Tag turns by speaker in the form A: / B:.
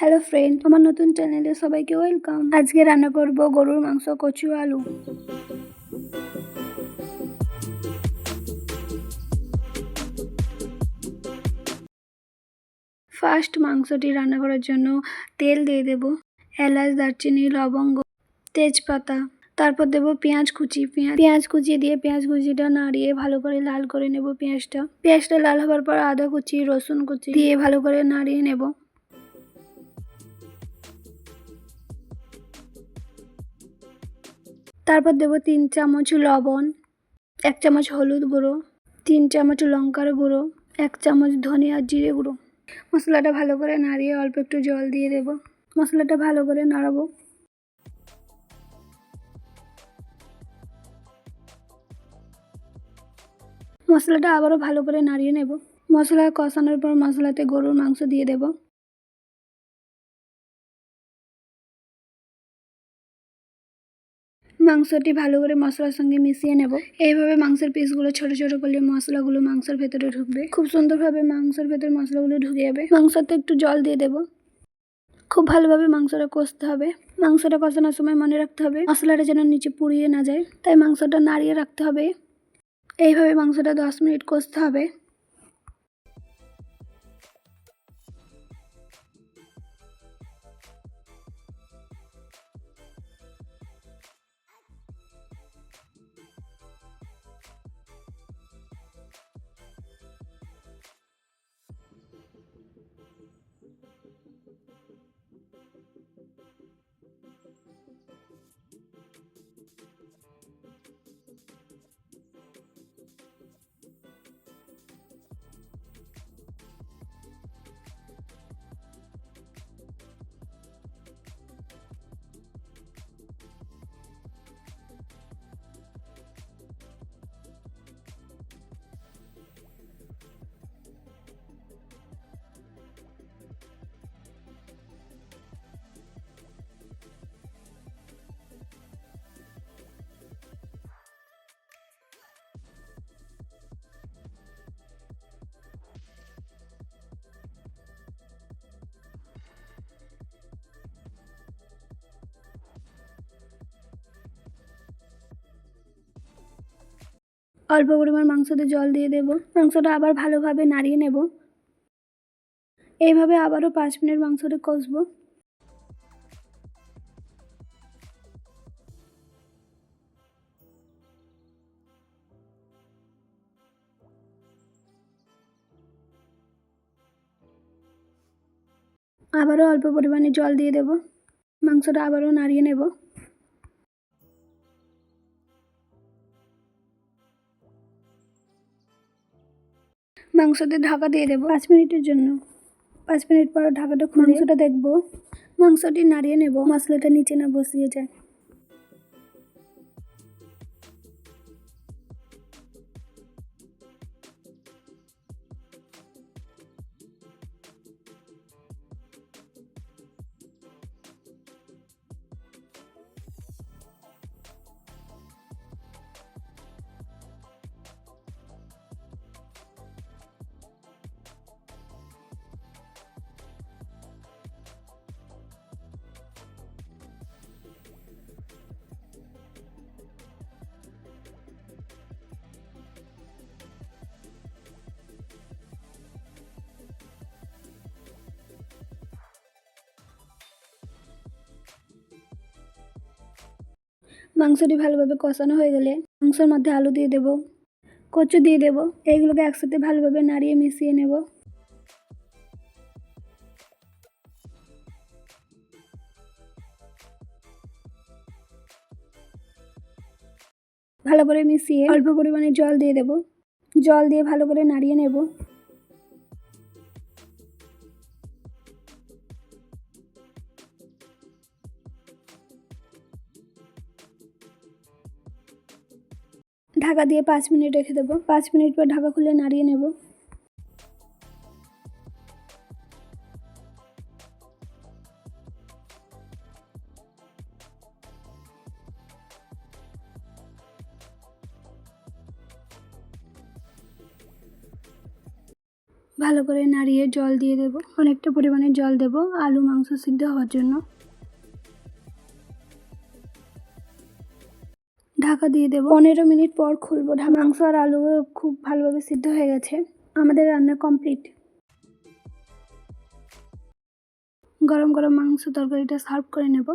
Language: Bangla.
A: হ্যালো ফ্রেন্ড আমার নতুন চ্যানেলে সবাইকে ওয়েলকাম আজকে রান্না করব গরুর মাংস, কচু, আলু। ফার্স্ট মাংসটি রান্না করার জন্য তেল দিয়ে দেব। এলাচ, দারচিনি, লবঙ্গ, তেজপাতা। তারপর দেব পেঁয়াজ কুচি। পেঁয়াজ পেঁয়াজ কুচি দিয়ে পেঁয়াজ কুচিটা নাড়িয়ে ভালো করে লাল করে নেব পেঁয়াজটা। পেঁয়াজটা লাল হবার পর আদা কুচি, রসুন কুচি দিয়ে ভালো করে নাড়িয়ে নেব। তারপর দেব তিন চামচ লবণ, এক চামচ হলুদ গুঁড়ো, তিন চামচ লঙ্কার গুঁড়ো, এক চামচ ধনিয়া জিরে গুঁড়ো। মশলাটা ভালো করে নাড়িয়ে অল্প একটু জল দিয়ে দেব। মশলাটা ভালো করে নাড়াবো। মশলাটা আবারও ভালো করে নাড়িয়ে নেব। মশলা কষানোর পর মশলাতে গরুর মাংস দিয়ে দেব। মাংসটি ভালো করে মশলার সঙ্গে মিশিয়ে নেব। এইভাবে মাংসের পিসগুলো ছোট ছোট করলে মশলাগুলো মাংসের ভেতরে ঢুকবে। খুব সুন্দরভাবে মাংসের ভেতরে মশলাগুলো ঢুকে যাবে। মাংসতে একটু জল দিয়ে দেব। খুব ভালোভাবে মাংসটা কষতে হবে। মাংসটা কষানোর সময় মনে রাখতে হবে, মশলাটা যেন নিচে পুড়িয়ে না যায়। তাই মাংসটা নাড়িয়ে রাখতে হবে। এইভাবে মাংসটা দশ মিনিট কষতে হবে। অল্প পরিমাণ মাংসতে জল দিয়ে দেব। মাংসটা আবার ভালোভাবে নাড়িয়ে নেব। এইভাবে আবারও পাঁচ মিনিট মাংসটা কষবো। আবারও অল্প পরিমাণে জল দিয়ে দেব। মাংসটা আবারও নাড়িয়ে নেব। মাংসতে ঢাকা দিয়ে দেবো পাঁচ মিনিটের জন্য। পাঁচ মিনিট পর ঢাকাটা খুলে মাংসটা দেখব। মাংসটি নাড়িয়ে নেব। মশলাটা নিচে না বসিয়ে যায়। মাংসটি ভালোভাবে কষানো হয়ে গেলে মাংসের মধ্যে আলু দিয়ে দেব, কচু দিয়ে দেব। এইগুলোকে একসাথে ভালোভাবে নাড়িয়ে মিশিয়ে নেব। ভালো করে মিশিয়ে অল্প পরিমাণে জল দিয়ে দেব। জল দিয়ে ভালো করে নাড়িয়ে নেব। ঢাকা দিয়ে পাঁচ মিনিট রেখে দেবো। পাঁচ মিনিট পর ঢাকা খুলে নাড়িয়ে নেব। ভালো করে নাড়িয়ে জল দিয়ে দেব। অনেকটা পরিমাণে জল দেব আলু মাংস সিদ্ধ হওয়ার জন্য। ঢাকা দিয়ে দেবো। পনেরো মিনিট পর খুলবো। মাংস আর আলু খুব ভালোভাবে সিদ্ধ হয়ে গেছে। আমাদের রান্না কমপ্লিট। গরম গরম মাংস তরকারিটা সার্ভ করে নেব।